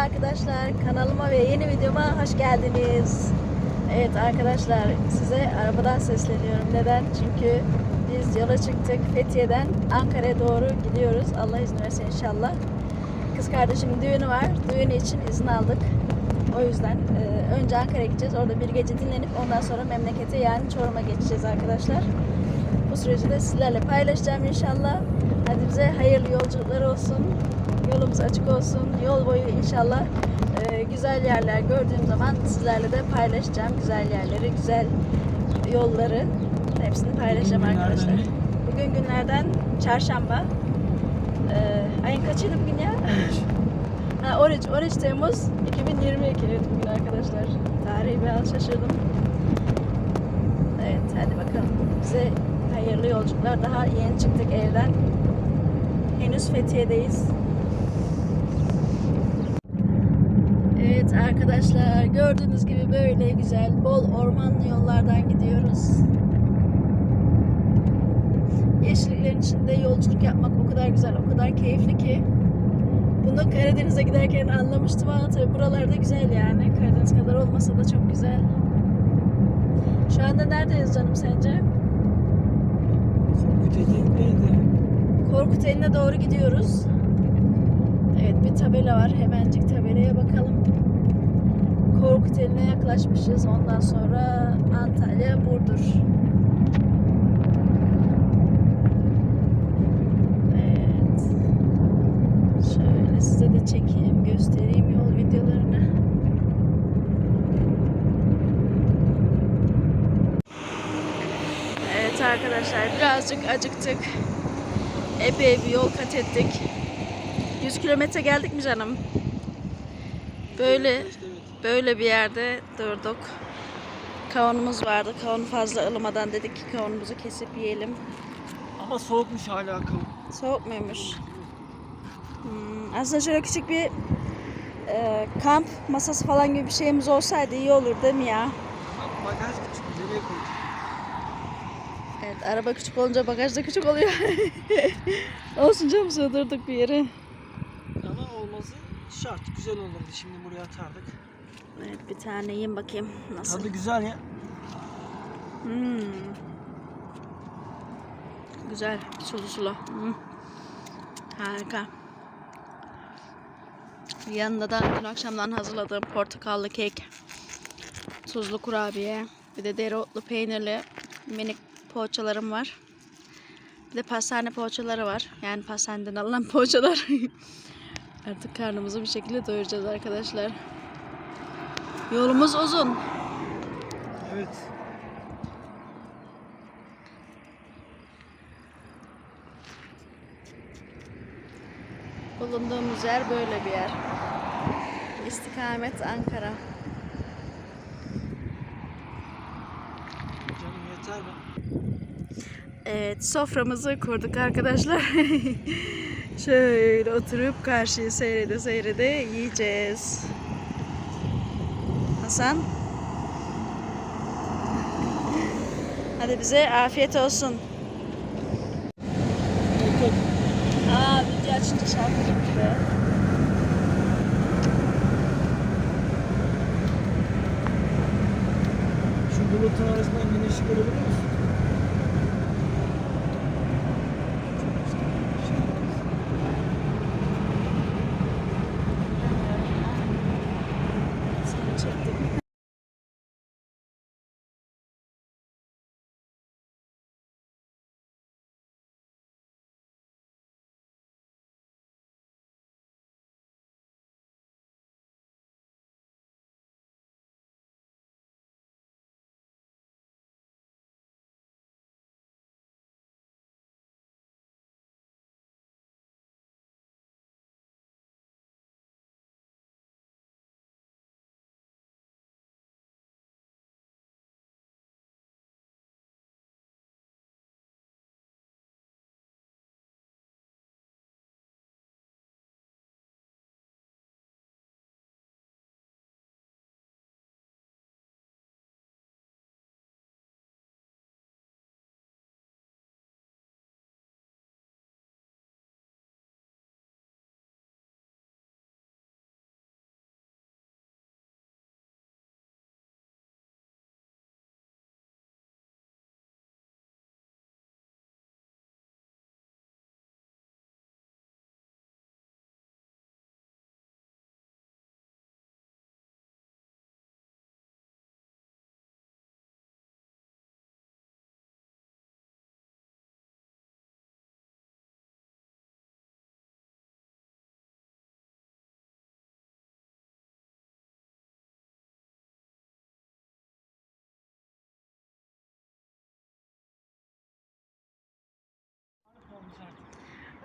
arkadaşlar. Kanalıma ve yeni videoma hoş geldiniz. Evet arkadaşlar size arabadan sesleniyorum. Neden? Çünkü biz yola çıktık. Fethiye'den Ankara'ya doğru gidiyoruz. Allah izin verirse inşallah. Kız kardeşimin düğünü var. Düğünü için izin aldık. O yüzden e, önce Ankara'ya gideceğiz. Orada bir gece dinlenip ondan sonra memlekete yani Çorum'a geçeceğiz arkadaşlar. Bu süreci de sizlerle paylaşacağım inşallah. Hadi bize hayırlı yolculuklar olsun. Yolumuz açık olsun. Yol boyu inşallah e, güzel yerler gördüğüm zaman sizlerle de paylaşacağım. Güzel yerleri, güzel yolları hepsini paylaşacağım Bugün günlerden arkadaşlar. ne? Bugün günlerden çarşamba. E, ayın kaçıydı bugün ya? Ha, 13, 13 Temmuz 2022 evet bugün arkadaşlar. Tarihi biraz şaşırdım. Evet hadi bakalım. Bize hayırlı yolculuklar. Daha yeni çıktık evden. Henüz Fethiye'deyiz. Evet arkadaşlar gördüğünüz gibi böyle güzel bol ormanlı yollardan gidiyoruz. Yeşilliklerin içinde yolculuk yapmak o kadar güzel, o kadar keyifli ki. Bunu Karadeniz'e giderken anlamıştım ama tabii buralarda güzel yani. Karadeniz kadar olmasa da çok güzel. Şu anda neredeyiz canım sence? Kütecek'teydi. Korkut eline doğru gidiyoruz. Evet bir tabela var. Hemencik tabelaya bakalım. Korkut eline yaklaşmışız. Ondan sonra Antalya, Burdur. Evet. Şöyle size de çekeyim, göstereyim yol videolarını. Evet arkadaşlar birazcık acıktık. Epey bir yol kat ettik. 100 kilometre geldik mi canım? Böyle böyle bir yerde durduk. Kavunumuz vardı. Kavun fazla ılımadan dedik ki kavunumuzu kesip yiyelim. Ama soğukmuş hala kavun. Soğuk muymuş? Hmm, aslında şöyle küçük bir e, kamp masası falan gibi bir şeyimiz olsaydı iyi olur değil mi ya? Bagaj küçük. Nereye koyduk? Evet araba küçük olunca bagaj da küçük oluyor. Olsun canım sığdırdık bir yere. Ama olması şart. Güzel olurdu. Şimdi buraya atardık. Evet bir tane yiyeyim bakayım nasıl. Tadı güzel ya. Hmm. Güzel, sulu sulu. Hmm. Harika. Yanında da dün akşamdan hazırladığım portakallı kek, tuzlu kurabiye, bir de dereotlu peynirli minik poğaçalarım var. Bir de pastane poğaçaları var. Yani pastaneden alınan poğaçalar. Artık karnımızı bir şekilde doyuracağız arkadaşlar. Yolumuz uzun. Evet. Bulunduğumuz yer böyle bir yer. İstikamet Ankara. Canım yeter mi? Evet soframızı kurduk arkadaşlar. Şöyle oturup karşıyı seyrede seyrede yiyeceğiz. Hasan. Hadi bize afiyet olsun. Aa video açınca şarkı gibi be. Şu bulutun arasından güneşi görebilir musun?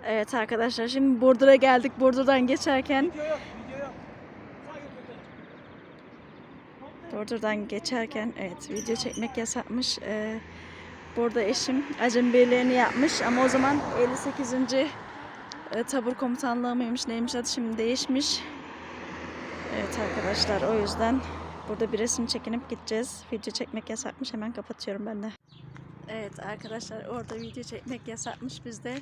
Evet arkadaşlar şimdi Burdur'a geldik. Burdur'dan geçerken. Burdur'dan geçerken evet video çekmek yasakmış. Ee, burada eşim acem birliğini yapmış ama o zaman 58. e, tabur komutanlığı mıymış neymiş adı şimdi değişmiş. Evet arkadaşlar o yüzden burada bir resim çekinip gideceğiz. Video çekmek yasakmış hemen kapatıyorum ben de. Evet arkadaşlar orada video çekmek yasakmış bizde.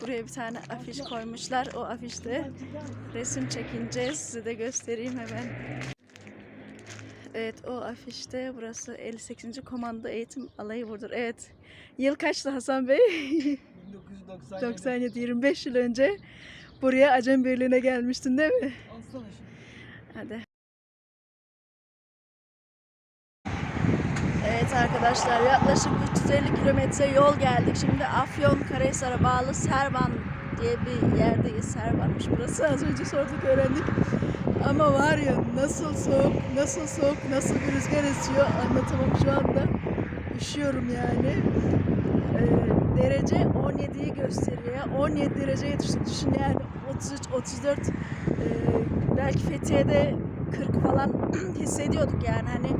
Buraya bir tane afiş koymuşlar. O afişte resim çekineceğiz. Size de göstereyim hemen. Evet o afişte burası 58. Komando Eğitim Alayı Burdur. Evet. Yıl kaçtı Hasan Bey? 1997. 97 25 yıl önce buraya Acem Birliği'ne gelmiştin değil mi? Alsana şimdi. Hadi. Evet arkadaşlar yaklaşık 350 kilometre yol geldik. Şimdi Afyon Karahisar'a bağlı Servan diye bir yerdeyiz. Servanmış burası. Az önce sorduk öğrendik. Ama var ya nasıl soğuk, nasıl soğuk, nasıl bir rüzgar esiyor anlatamam şu anda. Üşüyorum yani. Ee, derece 17'yi gösteriyor. 17 dereceye düştük. Düşün yani 33, 34 ee, belki Fethiye'de 40 falan hissediyorduk yani. Hani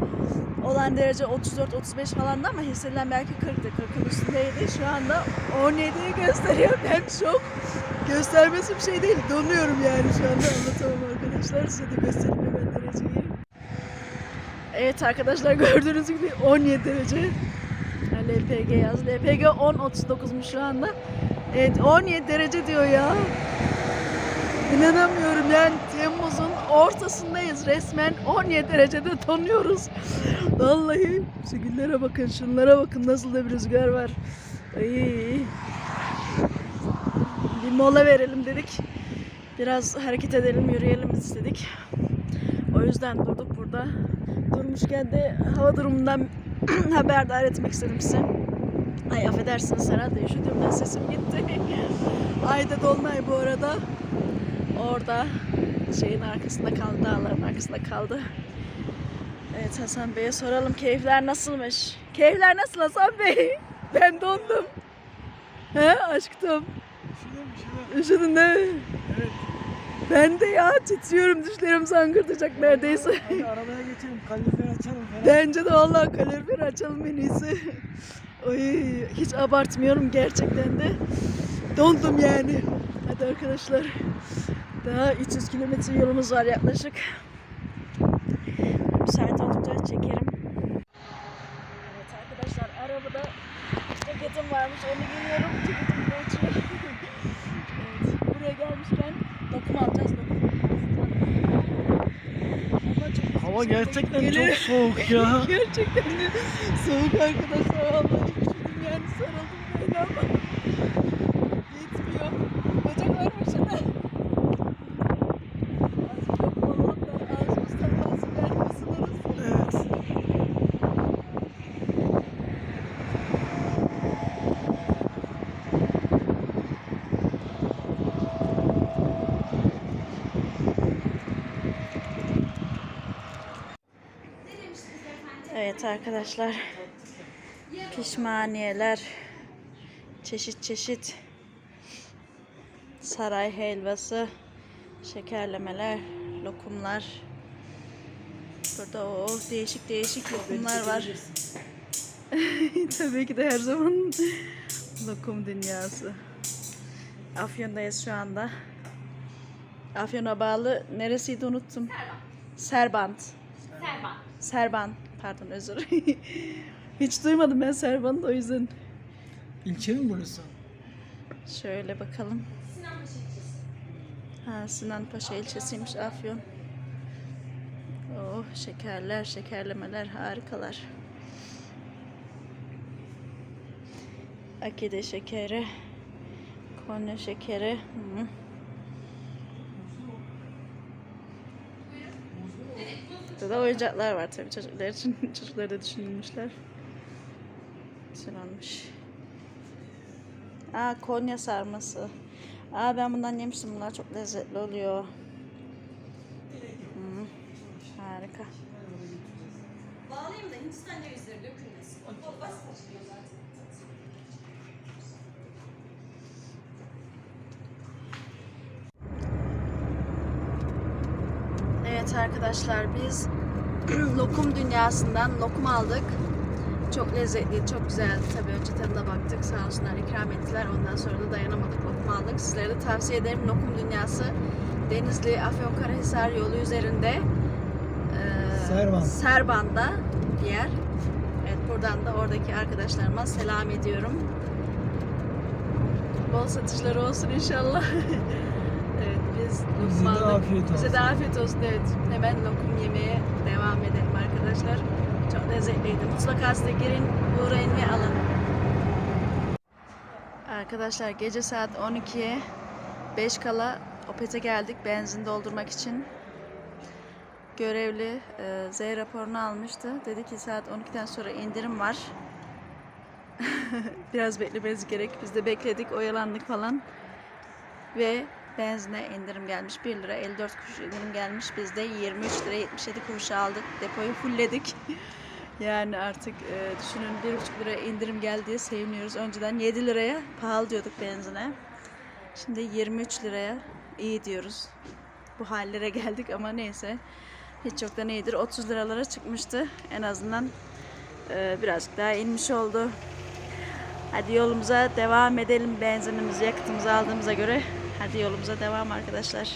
olan derece 34-35 falandı ama hissedilen belki 40'tı 40'ın üstündeydi. Şu anda 17'yi gösteriyor. Ben şok göstermesi bir şey değil. Donuyorum yani şu anda. Anlatamam arkadaşlar. Size de göstereyim hemen dereceyi. Evet arkadaşlar gördüğünüz gibi 17 derece. Ha, LPG yaz LPG 10.39'muş şu anda. Evet 17 derece diyor ya. İnanamıyorum. Yani ortasındayız resmen 17 derecede donuyoruz. Vallahi şu bakın şunlara bakın nasıl da bir rüzgar var. Ay. Bir mola verelim dedik. Biraz hareket edelim yürüyelim istedik. O yüzden durduk burada. Durmuşken de hava durumundan haberdar etmek istedim size. Ay affedersiniz herhalde üşüdüğümden sesim gitti. Ayda Dolunay bu arada orada şeyin arkasında kaldı, dağların arkasında kaldı. Evet Hasan Bey'e soralım keyifler nasılmış? Keyifler nasıl Hasan Bey? Ben dondum. He aşkım? Üşüdüm, üşüdüm. Üşüdün değil mi? Evet. Ben de ya titriyorum dişlerim zangırdayacak neredeyse. Hadi arabaya geçelim, kalorifer açalım falan. Bence de vallahi kalorifer açalım en iyisi. Oy, hiç abartmıyorum gerçekten de. Dondum yani. Hadi arkadaşlar. Daha 300 kilometre yolumuz var yaklaşık. Müsait oldukça çekerim. Evet arkadaşlar arabada ceketim varmış onu giyiyorum. Ceketim böyle evet, buraya gelmişken lokum alacağız. Çok Hava gerçekten çok soğuk ya. Gerçekten de soğuk arkadaşlar vallahi üşüdüm yani sarıldım böyle ama yetmiyor. Bacak var başında. Azıcık yok olalım da ağzımızdan bazı belki ısınırız. Evet. Evet arkadaşlar. Pişmaniyeler. Çeşit çeşit. Saray helvası. Şekerlemeler. Lokumlar. Burada o değişik değişik lokumlar var. tabii ki de her zaman lokum dünyası. Afyon'dayız şu anda. Afyon'a bağlı neresiydi unuttum. Serbant. Serban. Serban. Pardon özür. Hiç duymadım ben Serban'ı da o yüzden. İlçe mi burası? Şöyle bakalım. Sinan ilçesi. Ha Sinan Paşa ilçesiymiş Afyon. Oh şekerler, şekerlemeler harikalar. Akide şekeri, Konya şekeri. Hı. Burada da oyuncaklar var tabii çocuklar için. Çocukları da düşünülmüşler. Güzel olmuş. Aa Konya sarması. Aa ben bundan yemiştim. Bunlar çok lezzetli oluyor. Hmm, harika. Bağlayayım da Hindistan cevizleri dökülmesin. O basit açılıyor zaten. Evet arkadaşlar biz lokum dünyasından lokum aldık. Çok lezzetli, çok güzeldi. Tabii önce tadına baktık. Sağ olsunlar ikram ettiler. Ondan sonra da dayanamadık lokum aldık. Sizlere de tavsiye ederim. Lokum dünyası Denizli Afyonkarahisar yolu üzerinde e, Servan. Serban'da bir yer. Evet buradan da oradaki arkadaşlarıma selam ediyorum. Bol satışları olsun inşallah. biz lokum Bize de afiyet Bize olsun. de afiyet olsun evet. Hemen lokum yemeye devam edelim arkadaşlar. Çok lezzetliydi. Mutlaka siz de girin, uğrayın ve alın. Arkadaşlar gece saat 12'ye 5 kala Opet'e geldik benzin doldurmak için. Görevli e, Z raporunu almıştı. Dedi ki saat 12'den sonra indirim var. Biraz beklemeniz gerek. Biz de bekledik, oyalandık falan. Ve benzine indirim gelmiş. 1 lira 54 kuruş indirim gelmiş. Biz de 23 lira 77 kuruşa aldık. Depoyu fullledik. yani artık e, düşünün 1,5 lira indirim geldi diye seviniyoruz. Önceden 7 liraya pahalı diyorduk benzine. Şimdi 23 liraya iyi diyoruz. Bu hallere geldik ama neyse. Hiç çoktan iyidir. 30 liralara çıkmıştı. En azından e, birazcık daha inmiş oldu. Hadi yolumuza devam edelim. Benzinimizi, yakıtımızı aldığımıza göre. Hadi yolumuza devam arkadaşlar.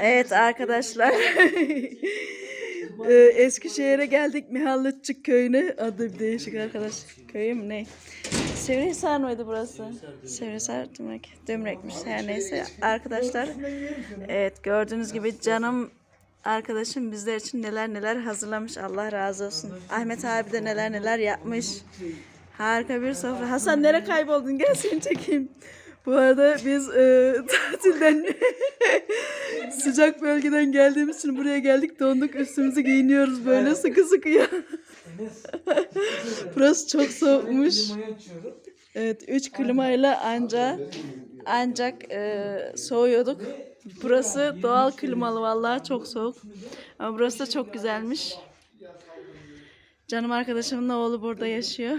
Evet arkadaşlar. Ee, Eskişehir'e geldik Mihallıççık köyüne. Adı bir değişik arkadaş. Köyü mü ne? Sivrihisar mıydı burası? Sivrihisar Dömrek. Dömrekmiş. Her neyse arkadaşlar. Evet gördüğünüz gibi canım arkadaşım bizler için neler neler hazırlamış. Allah razı olsun. Ahmet abi de neler neler yapmış. Harika bir sofra. Hasan nereye kayboldun? Gel seni çekeyim. Bu arada biz e, tatilden sıcak bölgeden geldiğimiz için buraya geldik. Donduk üstümüzü giyiniyoruz böyle sıkı sıkı ya. Burası çok soğukmuş. Evet 3 klimayla anca ancak e, soğuyorduk. Burası doğal klimalı vallahi çok soğuk. Ama burası da çok güzelmiş. Canım arkadaşımın oğlu burada yaşıyor.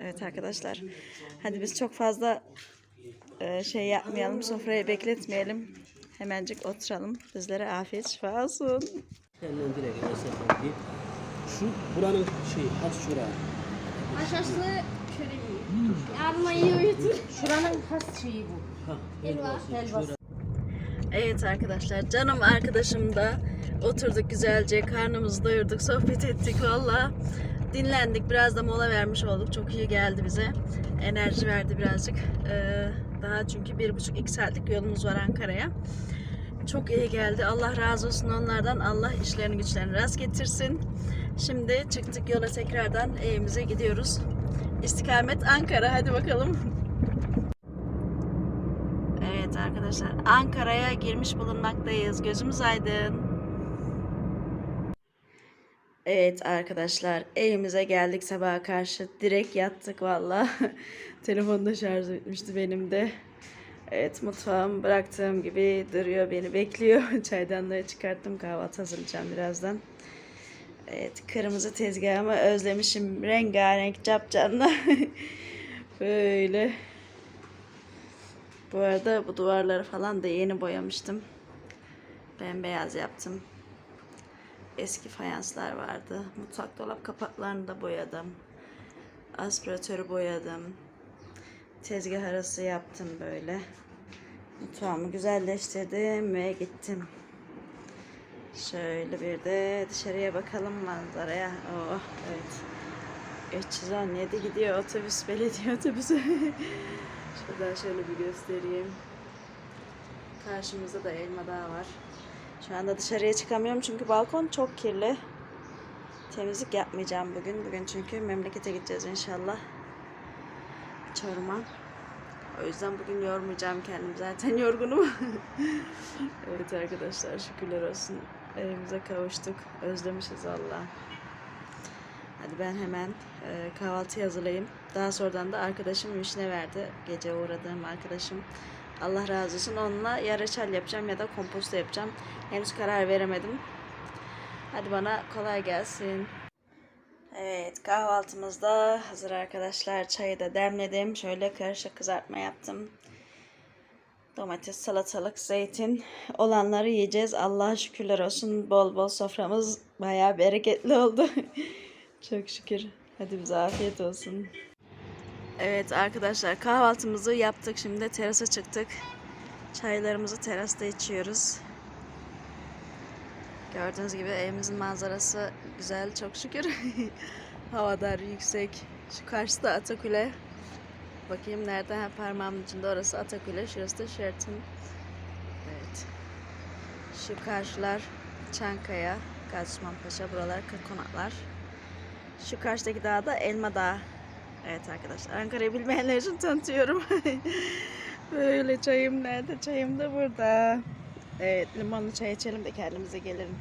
Evet arkadaşlar. Hadi biz çok fazla şey yapmayalım. Sofrayı bekletmeyelim. Hemencik oturalım. Bizlere afiyet şifa olsun. Hemen direkt mesela. Şu buranın şey has şura. Haşhaşlı köreği. Yardıma iyi uyutur. Şuranın has şeyi bu. Helva. Helvası. Evet arkadaşlar canım arkadaşım da oturduk güzelce karnımızı doyurduk sohbet ettik valla dinlendik biraz da mola vermiş olduk çok iyi geldi bize enerji verdi birazcık Ee, daha çünkü bir buçuk iki saatlik yolumuz var Ankara'ya. Çok iyi geldi. Allah razı olsun onlardan. Allah işlerini güçlerini rast getirsin. Şimdi çıktık yola tekrardan. Evimize gidiyoruz. İstikamet Ankara. Hadi bakalım. Evet arkadaşlar Ankara'ya girmiş bulunmaktayız. Gözümüz aydın. Evet arkadaşlar evimize geldik sabaha karşı. Direkt yattık valla. Telefonu da şarj etmişti benim de. Evet mutfağım bıraktığım gibi duruyor beni bekliyor. Çaydanlığı çıkarttım kahvaltı hazırlayacağım birazdan. Evet kırmızı tezgahımı özlemişim. Rengarenk capcanlı. Böyle bu arada bu duvarları falan da yeni boyamıştım. Bembeyaz yaptım. Eski fayanslar vardı. Mutfak dolap kapaklarını da boyadım. Aspiratörü boyadım. Tezgah arası yaptım böyle. Mutfağımı güzelleştirdim ve gittim. Şöyle bir de dışarıya bakalım manzaraya. Oh evet. 317 gidiyor otobüs, belediye otobüsü. Şuradan şöyle bir göstereyim. Karşımızda da elma dağı var. Şu anda dışarıya çıkamıyorum çünkü balkon çok kirli. Temizlik yapmayacağım bugün. Bugün çünkü memlekete gideceğiz inşallah. Çorum'a. O yüzden bugün yormayacağım kendimi. Zaten yorgunum. evet arkadaşlar şükürler olsun. Evimize kavuştuk. Özlemişiz Allah. Hadi ben hemen e, kahvaltıyı hazırlayayım. Daha sonradan da arkadaşım vişne verdi. Gece uğradığım arkadaşım. Allah razı olsun. Onunla ya reçel yapacağım ya da komposto yapacağım. Henüz karar veremedim. Hadi bana kolay gelsin. Evet kahvaltımızda hazır arkadaşlar. Çayı da demledim. Şöyle karışık kızartma yaptım. Domates, salatalık, zeytin olanları yiyeceğiz. Allah'a şükürler olsun. Bol bol soframız bayağı bereketli oldu. Çok şükür. Hadi bize afiyet olsun. Evet arkadaşlar kahvaltımızı yaptık. Şimdi terasa çıktık. Çaylarımızı terasta içiyoruz. Gördüğünüz gibi evimizin manzarası güzel çok şükür. Havadar yüksek. Şu karşıda Atakule. Bakayım nerede? Ha, parmağımın içinde orası Atakule. Şurası da Sheraton. Evet. Şu karşılar Çankaya, Paşa. Buralar Kırkonaklar. Şu karşıdaki dağ da Elma Dağı. Evet arkadaşlar Ankara'yı bilmeyenler için tanıtıyorum. Böyle çayım nerede? Çayım da burada. Evet limonlu çay içelim de kendimize gelelim.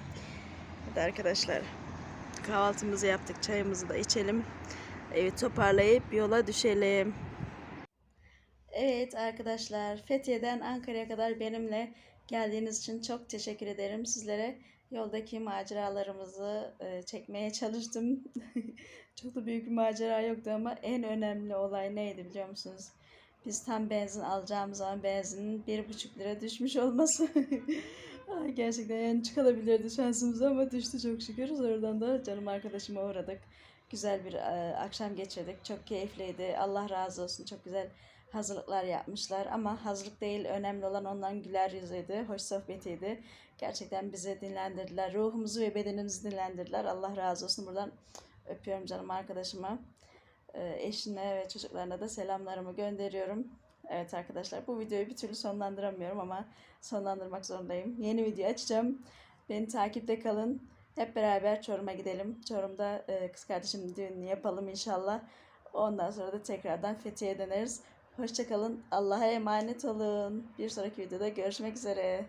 Hadi arkadaşlar kahvaltımızı yaptık çayımızı da içelim. Evi toparlayıp yola düşelim. Evet arkadaşlar Fethiye'den Ankara'ya kadar benimle geldiğiniz için çok teşekkür ederim. Sizlere yoldaki maceralarımızı e, çekmeye çalıştım. çok da büyük bir macera yoktu ama en önemli olay neydi biliyor musunuz? Biz tam benzin alacağımız zaman benzinin bir buçuk lira düşmüş olması. Gerçekten yani çıkabilirdi şansımıza ama düştü çok şükür. Sonradan da canım arkadaşıma uğradık. Güzel bir e, akşam geçirdik. Çok keyifliydi. Allah razı olsun. Çok güzel hazırlıklar yapmışlar. Ama hazırlık değil önemli olan onların güler yüzüydü. Hoş sohbetiydi. Gerçekten bizi dinlendirdiler. Ruhumuzu ve bedenimizi dinlendirdiler. Allah razı olsun. Buradan öpüyorum canım arkadaşıma. E, eşine ve çocuklarına da selamlarımı gönderiyorum. Evet arkadaşlar bu videoyu bir türlü sonlandıramıyorum ama sonlandırmak zorundayım. Yeni video açacağım. Beni takipte kalın. Hep beraber Çorum'a gidelim. Çorum'da e, kız kardeşimin düğününü yapalım inşallah. Ondan sonra da tekrardan Fethiye'ye döneriz. Hoşçakalın. Allah'a emanet olun. Bir sonraki videoda görüşmek üzere.